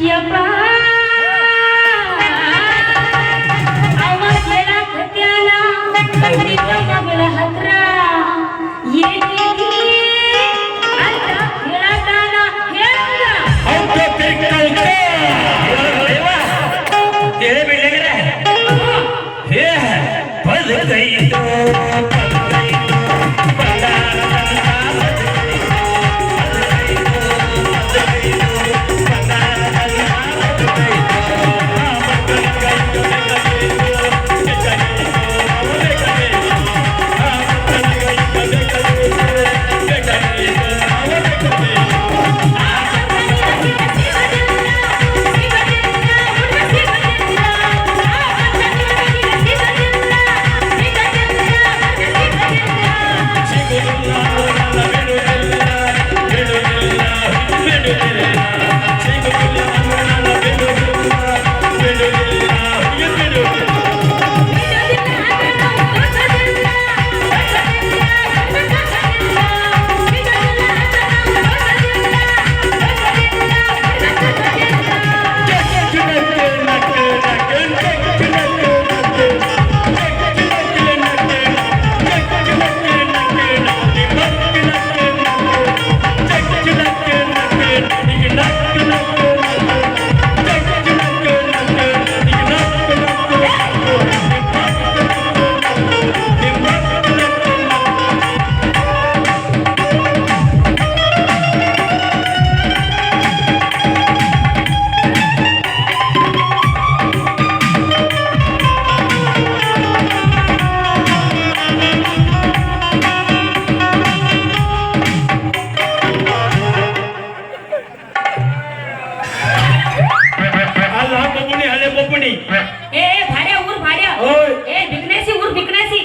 เสียเปา ಹಳೆ ಏ ಭಾಡ್ಯ ಊರ್ ಭಾಡ್ಯ. ಏ ಬಿಗ್ನೇಸಿ ಊರ್ ಬಿಗ್ನೇಸಿ.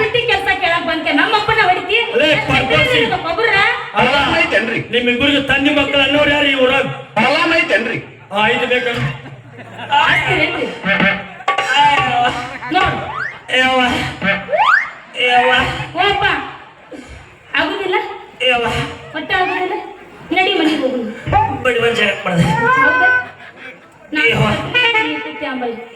ಬಿಟ್ಟಿ ಕೆಲಸ ಕೇಳಕ್ ಬಂತೆ ನಮ್ಮ ಅಪ್ಪನ ಹೊಡಿತಿ. ಒಬ್ಬರ ಅಲ್ಲ ಐತೇನ್ರಿ ನಿಮ್ಮಿಬ್ಬರಿಗೆ ತಂದೆ ಮಕ್ಕಳು ಅನ್ನೋರು ಯಾರು ಈ ಊರಾಗ? ಪಲಾಮ್ ಐತೇನ್ರಿ ಆಯ್ತು ನೋಡ್. ಯವ್ವ. ಯವ್ವ. ಓಪ್ಪ ಆಗುದಿಲ್ಲ? ಆಗುದಿಲ್ಲ? ನಡಿ ಮನೆಗೆ ಹೋಗುದು. ಬಡಿ ಬಡಿ ಜಗಳ ಮಾಡ್ದೆ? ಹೌದಾ? I'm family.